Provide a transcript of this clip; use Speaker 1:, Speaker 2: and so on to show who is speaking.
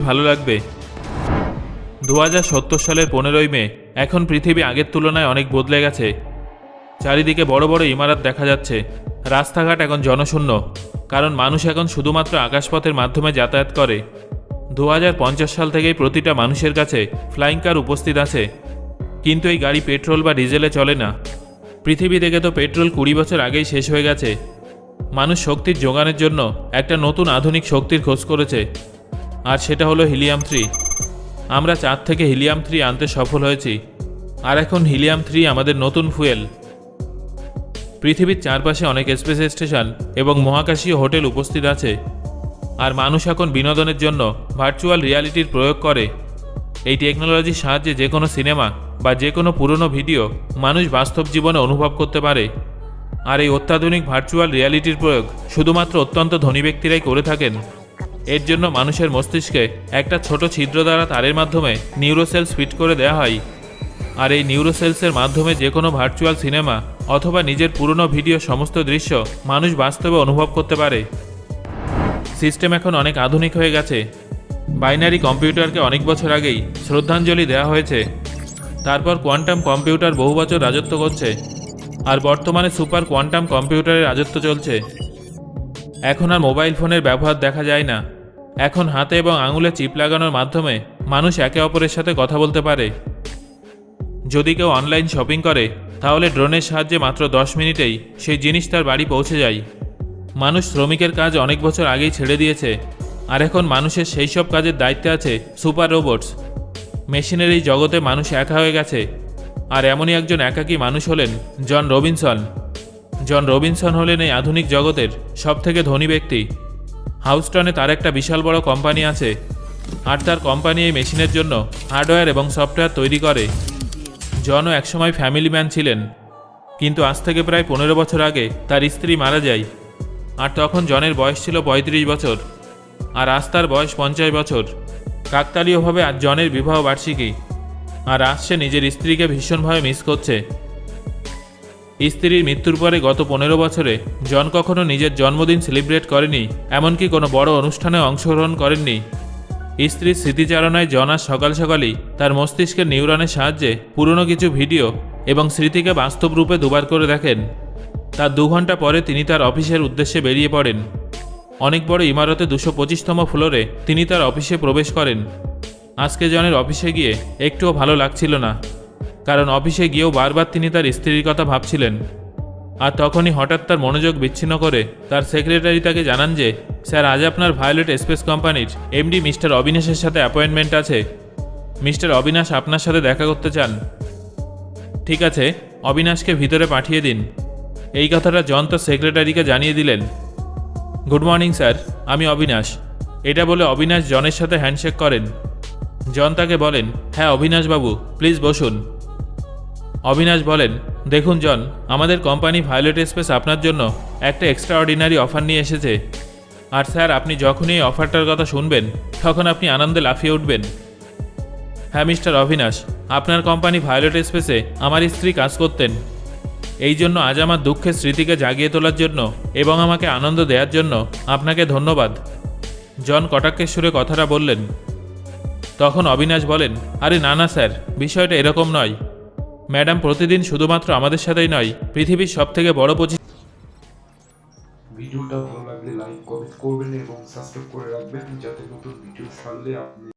Speaker 1: ভালো লাগবে? দু হাজার সত্তর সালের পনেরোই মে, এখন পৃথিবী আগের তুলনায় অনেক বদলে গেছে। চারিদিকে বড় বড় ইমারত দেখা যাচ্ছে। রাস্তাঘাট এখন জনশূন্য, কারণ মানুষ এখন শুধুমাত্র আকাশপথের মাধ্যমে যাতায়াত করে। দু হাজার পঞ্চাশ সাল থেকেই প্রতিটা মানুষের কাছে ফ্লাইং কার উপস্থিত আছে। কিন্তু এই গাড়ি পেট্রোল বা ডিজেলে চলে না। পৃথিবী থেকে তো পেট্রোল কুড়ি বছর আগেই শেষ হয়ে গেছে। মানুষ শক্তির যোগানের জন্য একটা নতুন আধুনিক শক্তির খোঁজ করেছে। আর সেটা হলো হিলিয়াম থ্রি। আমরা চাঁদ থেকে হিলিয়াম থ্রি আনতে সফল হয়েছি। আর এখন হিলিয়াম থ্রি আমাদের নতুন ফুয়েল। পৃথিবীর চারপাশে অনেক স্পেস স্টেশন এবং মহাকাশীয় হোটেল উপস্থিত আছে। আর মানুষ এখন বিনোদনের জন্য ভার্চুয়াল রিয়ালিটির প্রয়োগ করে। এই টেকনোলজির সাহায্যে যে কোনো সিনেমা বা যে কোনো পুরনো ভিডিও মানুষ বাস্তব জীবনে অনুভব করতে পারে। আর এই অত্যাধুনিক ভার্চুয়াল রিয়ালিটির প্রয়োগ শুধুমাত্র অত্যন্ত ধনী ব্যক্তিরাই করে থাকেন। এর জন্য মানুষের মস্তিষ্কে একটা ছোট ছিদ্র দ্বারা তারের মাধ্যমে নিউরোসেলস ফিট করে দেওয়া হয়। আর এই নিউরোসেলসের মাধ্যমে যে কোনো ভার্চুয়াল সিনেমা অথবা নিজের পুরনো ভিডিও সমস্ত দৃশ্য মানুষ বাস্তবে অনুভব করতে পারে। সিস্টেম এখন অনেক আধুনিক হয়ে গেছে। বাইনারি কম্পিউটারকে অনেক বছর আগেই শ্রদ্ধাঞ্জলি দেওয়া হয়েছে। তারপর কোয়ান্টাম কম্পিউটার বহু বছর রাজত্ব করছে। আর বর্তমানে সুপার কোয়ান্টাম কম্পিউটারের রাজত্ব চলছে। এখন আর মোবাইল ফোনের ব্যবহার দেখা যায় না। এখন হাতে এবং আঙুলে চিপ লাগানোর মাধ্যমে মানুষ একে অপরের সাথে কথা বলতে পারে। যদি কেউ অনলাইন শপিং করে, তাহলে ড্রোনের সাহায্যে মাত্র দশ মিনিটেই সেই জিনিস তার বাড়ি পৌঁছে যায়। মানুষ শ্রমিকের কাজ অনেক বছর আগেই ছেড়ে দিয়েছে, আর এখন মানুষের সেই সব কাজের দায়িত্বে আছে সুপার রোবটস। মেশিনের এই জগতে মানুষ একা হয়ে গেছে, আর এমনই একজন একাকী মানুষ হলেন জন রবিনসন। জন রবিনসন হলেন এই আধুনিক জগতের সবথেকে ধনী ব্যক্তি। হাউস্টনে তার একটা বিশাল বড় কোম্পানি আছে আর তার কোম্পানি এই মেশিনের জন্য হার্ডওয়্যার এবং সফটওয়্যার তৈরি করে। জনও একসময় ফ্যামিলি ম্যান ছিলেন, কিন্তু আজ থেকে প্রায় পনেরো বছর আগে তার স্ত্রী মারা যায় আর তখন জনের বয়স ছিল পঁয়ত্রিশ বছর আর আজ তার বয়স পঞ্চাশ বছর। কাকতালীয়ভাবে আজ জনের বিবাহ বার্ষিকী আর আজ সে নিজের স্ত্রীকে ভীষণভাবে মিস করছে। স্ত্রীর মৃত্যুর পরে গত পনেরো বছরে জন কখনো নিজের জন্মদিন সেলিব্রেট করেনি, এমনকি কোনো বড় অনুষ্ঠানে অংশগ্রহণ করেননি। স্ত্রীর স্মৃতিচারণায় জন আজ সকাল সকালই তার মস্তিষ্কের নিউরনের সাহায্যে পুরনো কিছু ভিডিও এবং স্মৃতিকে বাস্তব রূপে দুবার করে দেখেন। তার দু ঘণ্টা পরে তিনি তার অফিসের উদ্দেশ্যে বেরিয়ে পড়েন। অনেক বড় ইমারতে দুশো পঁচিশতম ফ্লোরে তিনি তার অফিসে প্রবেশ করেন। আজকে জনের অফিসে গিয়ে একটুও ভালো লাগছিল না। কারণ অফিসে গিয়েও বারবার তিনি তার স্ত্রীর কথা ভাবছিলেন। আর তখনই হঠাৎ তার মনোযোগ বিচ্ছিন্ন করে তার সেক্রেটারি তাকে জানান যে, স্যার, আজ আপনার ভায়োলেট স্পেস কোম্পানির এমডি মিস্টার অবিনাশের সাথে অ্যাপয়েন্টমেন্ট আছে। মিস্টার অবিনাশ আপনার সাথে দেখা করতে চান। ঠিক আছে, অবিনাশকে ভিতরে পাঠিয়ে দিন। এই কথাটা জন তার সেক্রেটারিকে জানিয়ে দিলেন। গুড মর্নিং, স্যার, আমি অবিনাশ। এটা বলে অবিনাশ জনের সাথে হ্যান্ডশেক করেন। জন তাকে বলেন হ্যাঁ অবিনাশ বাবু, প্লিজ বসুন। অবিনাশ বলেন, দেখুন জন, আমাদের কোম্পানি ভায়োলেট স্পেস আপনার জন্য একটা এক্সট্রা অর্ডিনারি অফার নিয়ে এসেছে। আর স্যার, আপনি যখনই এই অফারটার কথা শুনবেন, তখন আপনি আনন্দে লাফিয়ে উঠবেন। হ্যাঁ মিস্টার অবিনাশ, আপনার কোম্পানি ভায়োলেট স্পেসে আমার স্ত্রী কাজ করতেন। এই জন্য আজ আমার দুঃখের স্মৃতিকে জাগিয়ে তোলার জন্য এবং আমাকে আনন্দ দেওয়ার জন্য আপনাকে ধন্যবাদ। জন কটাক্ষের সুরে কথাটা বললেন। তখন অবিনাশ বলেন, আরে না না স্যার, বিষয়টা এরকম নয়। ম্যাডাম, প্রতিদিন শুধুমাত্র আমাদের সাথেই নয়, পৃথিবীর সব থেকে বড় পঁচিশ
Speaker 2: ভিডিওটা ভালো লাগলে লাইক কমেন্ট করবেন এবং সাবস্ক্রাইব করে রাখবেন যাতে নতুন ভিডিও ছাড়লে আপনি